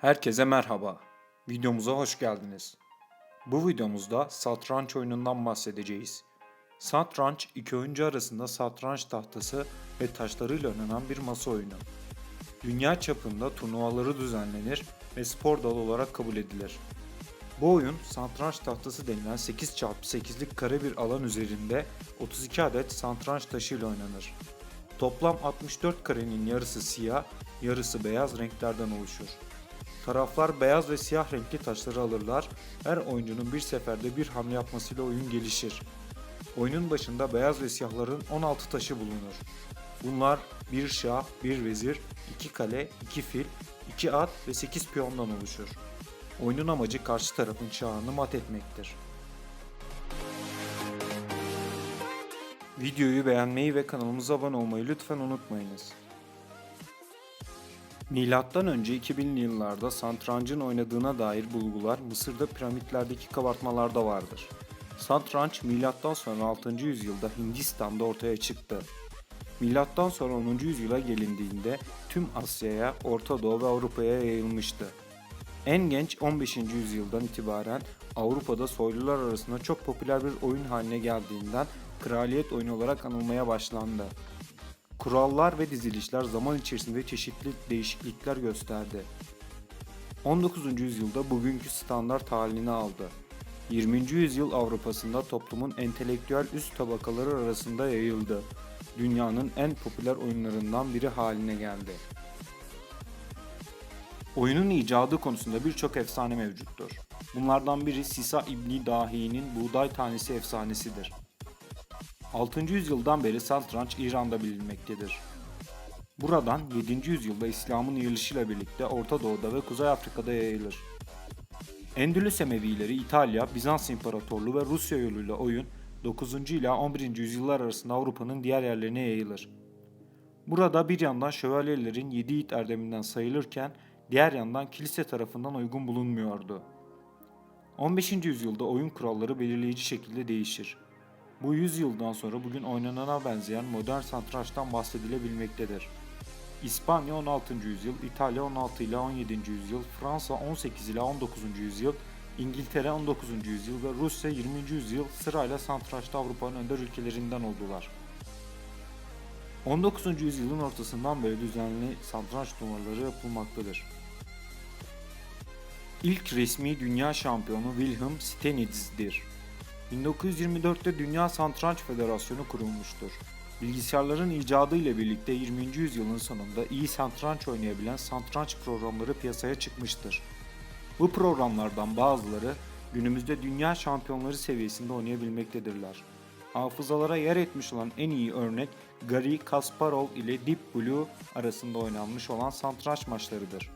Herkese merhaba. Videomuza hoş geldiniz. Bu videomuzda satranç oyunundan bahsedeceğiz. Satranç, iki oyuncu arasında satranç tahtası ve taşlarıyla oynanan bir masa oyunu. Dünya çapında turnuvaları düzenlenir ve spor dalı olarak kabul edilir. Bu oyun satranç tahtası denilen 8x8'lik kare bir alan üzerinde 32 adet satranç taşıyla oynanır. Toplam 64 karenin yarısı siyah, yarısı beyaz renklerden oluşur. Taraflar beyaz ve siyah renkli taşları alırlar. Her oyuncunun bir seferde bir hamle yapmasıyla oyun gelişir. Oyunun başında beyaz ve siyahların 16 taşı bulunur. Bunlar bir şah, bir vezir, iki kale, iki fil, iki at ve 8 piyondan oluşur. Oyunun amacı karşı tarafın şahını mat etmektir. Videoyu beğenmeyi ve kanalımıza abone olmayı lütfen unutmayınız. Milattan önce 2000'li yıllarda satrancın oynadığına dair bulgular Mısır'da piramitlerdeki kabartmalarda vardır. Satranç milattan sonra 6. yüzyılda Hindistan'da ortaya çıktı. Milattan sonra 10. yüzyıla gelindiğinde tüm Asya'ya, Orta Doğu ve Avrupa'ya yayılmıştı. En genç 15. yüzyıldan itibaren Avrupa'da soylular arasında çok popüler bir oyun haline geldiğinden kraliyet oyunu olarak anılmaya başlandı. Kurallar ve dizilişler zaman içerisinde çeşitli değişiklikler gösterdi. 19. yüzyılda bugünkü standart halini aldı. 20. yüzyıl Avrupa'sında toplumun entelektüel üst tabakaları arasında yayıldı. Dünyanın en popüler oyunlarından biri haline geldi. Oyunun icadı konusunda birçok efsane mevcuttur. Bunlardan biri Sisa İbni Dahi'nin buğday tanesi efsanesidir. 6. yüzyıldan beri satranç İran'da bilinmektedir. Buradan 7. yüzyılda İslam'ın yayılışıyla birlikte Orta Doğu'da ve Kuzey Afrika'da yayılır. Endülüs Emevileri İtalya, Bizans İmparatorluğu ve Rusya yoluyla oyun 9. ila 11. yüzyıllar arasında Avrupa'nın diğer yerlerine yayılır. Burada bir yandan şövalyelerin 7 yiğit erdeminden sayılırken diğer yandan kilise tarafından uygun bulunmuyordu. 15. yüzyılda oyun kuralları belirleyici şekilde değişir. Bu yüzyıldan sonra bugün oynanana benzeyen modern satrançtan bahsedilebilmektedir. İspanya 16. yüzyıl, İtalya 16 ila 17. yüzyıl, Fransa 18 ila 19. yüzyıl, İngiltere 19. yüzyıl ve Rusya 20. yüzyıl sırayla satrançta Avrupa'nın önder ülkelerinden oldular. 19. yüzyılın ortasından beri düzenli satranç turnuvaları yapılmaktadır. İlk resmi dünya şampiyonu Wilhelm Stenitz'dir. 1924'te Dünya Satranç Federasyonu kurulmuştur. Bilgisayarların icadı ile birlikte 20. yüzyılın sonunda iyi satranç oynayabilen satranç programları piyasaya çıkmıştır. Bu programlardan bazıları günümüzde dünya şampiyonları seviyesinde oynayabilmektedirler. Hafızalara yer etmiş olan en iyi örnek Garry Kasparov ile Deep Blue arasında oynanmış olan satranç maçlarıdır.